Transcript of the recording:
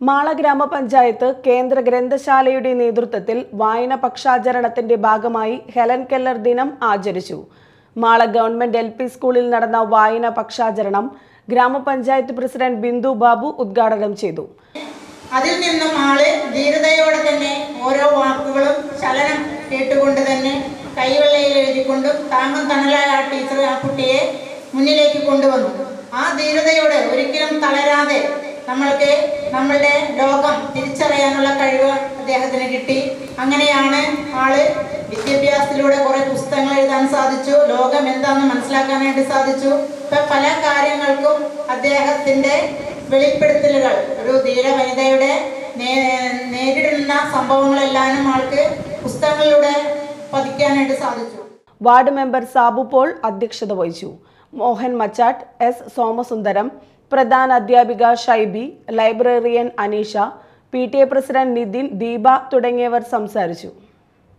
മാള ഗ്രാമപഞ്ചായത്ത് കേന്ദ്ര ഗ്രന്ഥശാലയുടെ നേതൃത്വത്തിൽ വായന പക്ഷാചരണത്തിന്റെ ഭാഗമായി ഹെലൻ കെല്ലർ ദിനം ആചരിച്ചു. മാള ഗവൺമെന്റ് എൽ സ്കൂളിൽ നടന്ന വായന പക്ഷാചരണം ഗ്രാമപഞ്ചായത്ത് പ്രസിഡന്റ് ബിന്ദു ബാബു ഉദ്ഘാടനം ചെയ്തു. അതിൽ നിന്നും ആൾ ധീരതയോടെ തന്നെ ഓരോ വാക്കുകളും ചലനം കേട്ടുകൊണ്ട് തന്നെ കൈവെള്ളയിൽ എഴുതിക്കൊണ്ടും താങ്ങും തണലായ ആ ടീച്ചർ ആ കുട്ടിയെ മുന്നിലേക്ക് കൊണ്ടുവന്നു. ആ ധീരതയോടെ ഒരിക്കലും തളരാതെ നമ്മൾക്ക് നമ്മളുടെ ലോകം തിരിച്ചറിയാനുള്ള കഴിവ് അദ്ദേഹത്തിന് കിട്ടി. അങ്ങനെയാണ് ആൾ വിദ്യാഭ്യാസത്തിലൂടെ കുറെ പുസ്തകങ്ങൾ എഴുതാൻ സാധിച്ചു. ലോകം എന്താണെന്ന് മനസ്സിലാക്കാനായിട്ട് സാധിച്ചു. ഇപ്പൊ പല കാര്യങ്ങൾക്കും അദ്ദേഹത്തിന്റെ വെളിപ്പെടുത്തലുകൾ ഒരു ധീര വനിതയുടെ നേരിടുന്ന സംഭവങ്ങളെല്ലാം ആൾക്ക് പുസ്തകങ്ങളിലൂടെ പതിക്കാനായിട്ട് സാധിച്ചു. വാർഡ് മെമ്പർ സാബു പോൾ അധ്യക്ഷത വഹിച്ചു. മോഹൻ മച്ചാട്ട് എസ് സോമസുന്ദരം പ്രധാന അധ്യാപിക Shaibi librarian Aneesha P T A president Nithin Deepa തുടങ്ങിയവർ സംസാരിച്ചു.